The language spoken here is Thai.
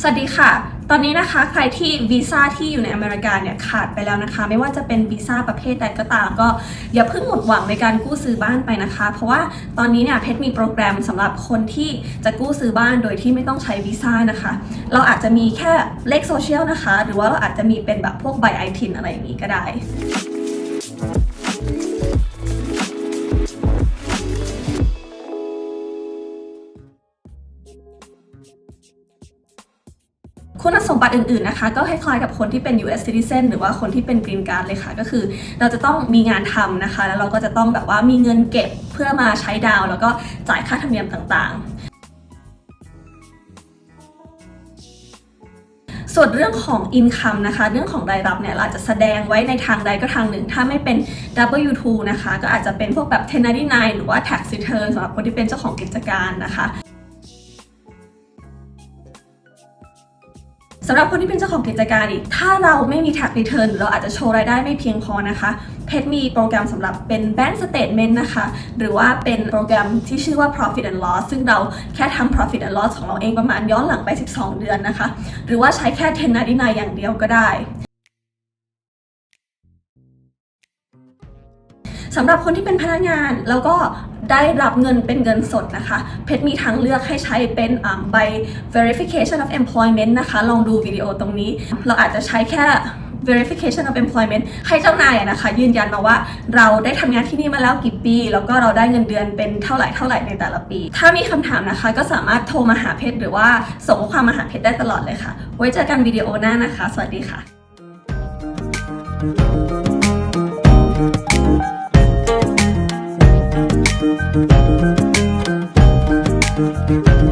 สวัสดีค่ะ ตอนนี้นะคะใครที่วีซ่าที่อยู่ในอเมริกาเนี่ยขาดไปแล้วนะคะ ไม่ว่าจะเป็นวีซ่าประเภทใดก็ตาม ก็อย่าเพิ่งหมดหวังในการกู้ซื้อบ้านไปนะคะ เพราะว่าตอนนี้เนี่ยเพชรมีโปรแกรมสำหรับคนที่จะกู้ซื้อบ้านโดยที่ไม่ต้องใช้วีซ่านะคะ เราอาจจะมีแค่เลขโซเชียลนะคะ หรือว่าเราอาจจะมีเป็นแบบพวกใบไอทินอะไรอย่างนี้ก็ได้ คุณสมบัติอื่นๆนะคะก็คล้ายๆกับคนที่เป็น US citizen หรือว่าคนที่เป็น green card เลยค่ะ ก็คือเราจะต้องมีงานทำนะคะ แล้วเราก็จะต้องแบบว่ามีเงินเก็บเพื่อมาใช้ดาว แล้วก็จ่ายค่าธรรมเนียมต่างๆส่วนเรื่องของ income นะคะ เรื่องของรายรับเนี่ยเราอาจจะแสดงไว้ในทางใดก็ทางหนึ่ง ถ้าไม่เป็น W2 นะคะ ก็อาจจะเป็นพวกแบบ 1099 หรือว่า tax return สำหรับคนที่เป็นเจ้าของกิจการนะคะ สำหรับคนที่เป็นเจ้าของกิจการอีก ถ้าเราไม่มี tax return เราอาจจะโชว์รายได้ไม่เพียงพอนะคะเพชรมีโปรแกรมสำหรับเป็น bank statement นะคะ หรือว่าเป็นโปรแกรมที่ชื่อว่า profit and loss ซึ่งเราแค่ทำ profit and loss ของเราเองประมาณย้อนหลังไป 12 เดือนนะคะ หรือว่าใช้แค่ 1099อย่างเดียวก็ได้สำหรับคนที่เป็นพนักงานแล้วก็ ได้รับเงินเป็นเงินสดนะคะ เพชรมีทางเลือกให้ใช้เป็นใบ verification of employment นะคะ ลองดูวิดีโอตรงนี้ เราอาจจะใช้แค่ verification of employment ให้เจ้านายนะคะ ยืนยันมาว่าเราได้ทำงานที่นี่มาแล้วกี่ปี แล้วก็เราได้เงินเดือนเป็นเท่าไหร่เท่าไหร่ในแต่ละปี ถ้ามีคำถามนะคะก็สามารถโทรมาหาเพชรหรือว่าส่งข้อความมาหาเพชรได้ตลอดเลยค่ะ ไว้เจอกันวิดีโอหน้านะคะ สวัสดีค่ะ